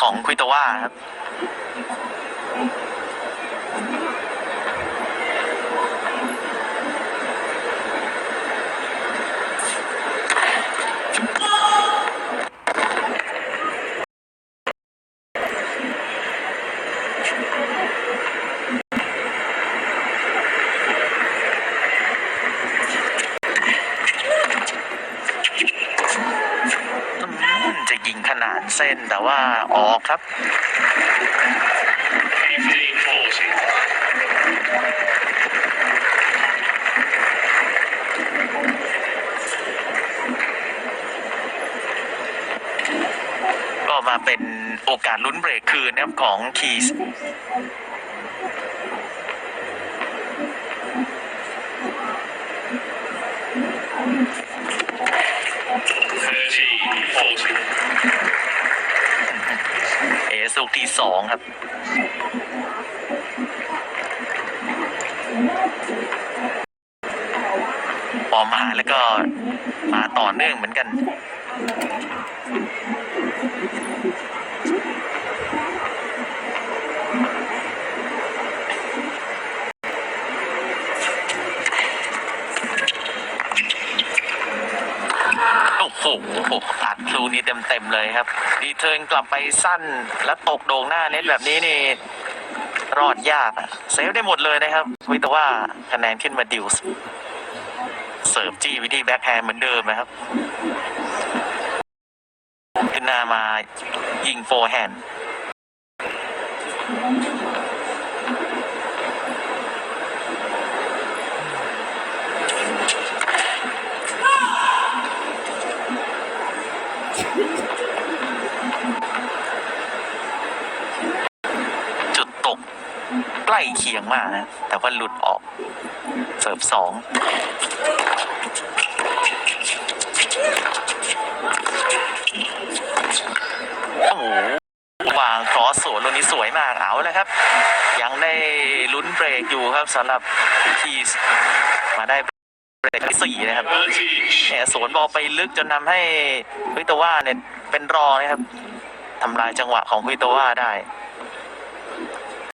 ของคุยโตว่าครับ จะยิงขนาดเส้นแต่ว่าออกครับก็มาเป็นโอกาสลุ้นเบรกคืนนะครับของคีส ที่สองครับ พอมาแล้วก็มาต่อเนื่องเหมือนกัน โอ้โหอัดครูนี้เต็มๆเลยครับ ดีเทิร์นกลับไปสั้นแล้วตกโด่งหน้าเน็ตแบบนี้นี่รอดยากอะเซฟได้หมดเลยนะครับวิแต่ว่าคะแนนขึ้นมาดิวส์เสิร์ฟจี้วิธีแบ็คแฮนด์เหมือนเดิมนะครับ ขึ้นหน้ามายิงโฟร์แฮนด์ ใกล้เคียงมากนะ แต่ว่าหลุดออกเสิร์ฟสองโอ้โหวางครอสสวนลูกนี้สวยมากเอาแล้วครับ ยังได้ลุ้นเบรกอยู่ครับสำหรับทีสมาได้เบรกที่สี่นะครับเนี่ยสวนบอลไปลึกจนทำให้วิโตว่าเนี่ยเป็นรองนะครับทำลายจังหวะของวิโตว่าได้